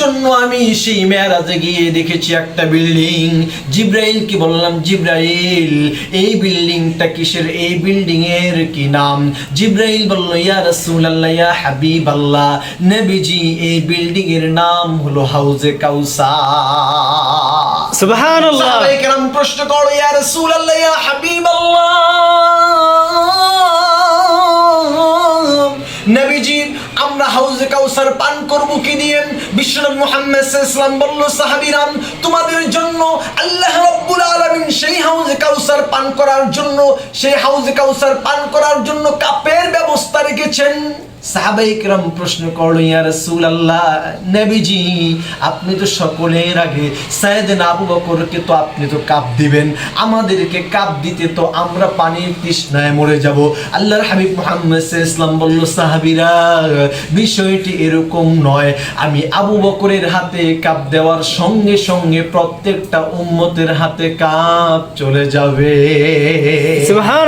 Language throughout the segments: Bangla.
জন্য আমি সেই মেয়ারাজে গিয়ে দেখেছি একটা বিল্ডিং। জিব্রাইল কি বললাম? জিব্রাইল এই বিল্ডিংটা কিসের? এই বিল্ডিং এর কি নাম? জিব্রাইল বলল ইয়া রসুল রাসূলুল্লাহ ইয়া হাবিবাল্লাহ। নবীজি এই বিল্ডিং এর নাম হলো হাউজে কাউসা সুবহানাল্লাহ। সাহাবায়ে কেরাম প্রশ্ন করো ইয়া রাসূলুল্লাহ ইয়া হাবিবাল্লাহ? কাউসার পান করব কি নিয়ে? বিশ্বনাথ মুহাম্মদ ইসলাম বলল, সাহাবিরাম, তোমাদের জন্য আল্লাহ রব্বুল আলামিন সেই হাউজে কাউসার পান করার জন্য, সেই হাউজে কাউসার পান করার জন্য কাপের ব্যবস্থা রেখেছেন। সাহাবাই কিরাম প্রশ্ন করল, ইয়া রাসূলুল্লাহ, নবীজি, আপনি তো সকলের আগে সাইয়েদনা আবু বকরকে তো আপনি তো কাপ দিবেন, আমাদেরকে কাপ দিতে তো আমরা পানির তৃষ্ণায় মরে যাব। আল্লাহর হাবিব মুহাম্মদ ইসলাম বলল, সাহাবীরা, বিষয়টি এরকম নয়। আমি আবু বকরের হাতে কাপ দেওয়ার সঙ্গে সঙ্গে প্রত্যেকটা উম্মতের হাতে কাপ চলে যাবে। সুবহানাল্লাহ।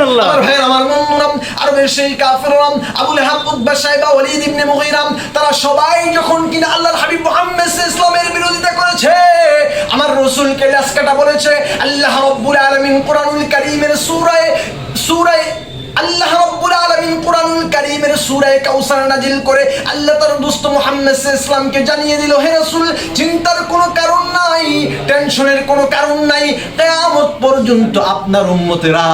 সেই কাফেররাম আবুল হাব উতবা সাইবা ওয়ালিদ ইবনে মুগীরাম, তারা সবাই যখন কিনা আল্লাহর হাবিব মুহাম্মদ ইসলামের বিরোধিতা করেছে, আমার রাসূলকে লাসকাটা বলেছে, আল্লাহ রাব্বুল আলামিন কোরআনুল কারীমের সূরায় সূরায়, আল্লাহ রাব্বুল আলামিন কোরআনুল কারীমের সূরায়ে কাউসার নাজিল করে আল্লাহ তার দোস্ত মুহাম্মদ ইসলামকে জানিয়ে দিল, হে রাসূল, চিন্তার কোনো টেনশনের কোনো কারণ নাই। কিয়ামত পর্যন্ত আপনার উম্মতেরা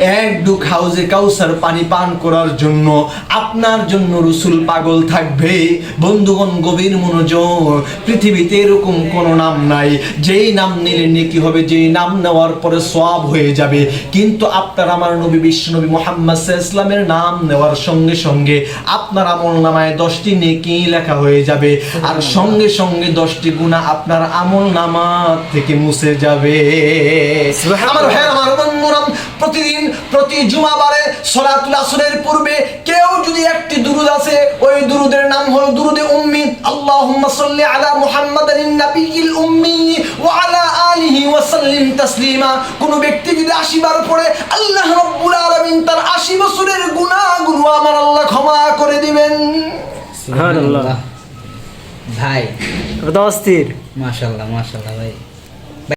এক ডুক হাউজে কাউসার পানি পান করার জন্য আপনার জন্য রসুল পাগল থাকবে। বন্ধুগণ, গভীর মনোযোগ। পৃথিবীতে এরকম কোনো নাম নাই। যেই নাম নিলে নেকি হবে, যেই নাম নেওয়ার পরে সওয়াব হয়ে যাবে। কিন্তু আপনার আমার নবী বিশ্বনবী মোহাম্মদ ইসলামের নাম নেওয়ার সঙ্গে সঙ্গে আপনার আমল নামায় দশটি নেকি লেখা হয়ে যাবে। আর সঙ্গে সঙ্গে দশটি গুণা আপনার আমল নামা থেকে মুছে যাবে। আমার ভাই আমার বন্ধুরাম প্রতিদিন প্রতি জুমাবারে সলাতুল আসরের পূর্বে কেউ যদি একটি দুরুদ আছে ওই দুরুদের নাম হলো দুরুদে উম্মি। আল্লাহুম্মা সাল্লি আলা মুহাম্মাদিন নাবিয়িল উম্মি ওয়া আলা আলিহি ওয়া সাল্লিম তাসলিমা। কোন ব্যক্তি যদি 80 বার পড়ে আল্লাহ রাব্বুল আলামিন তার 80 বছরের গুনাহগুলো আমার আল্লাহ ক্ষমা করে দিবেন। সুবহানাল্লাহ। ভাই। অস্থির। মাশাল্লাহ মাশাল্লাহ ভাই।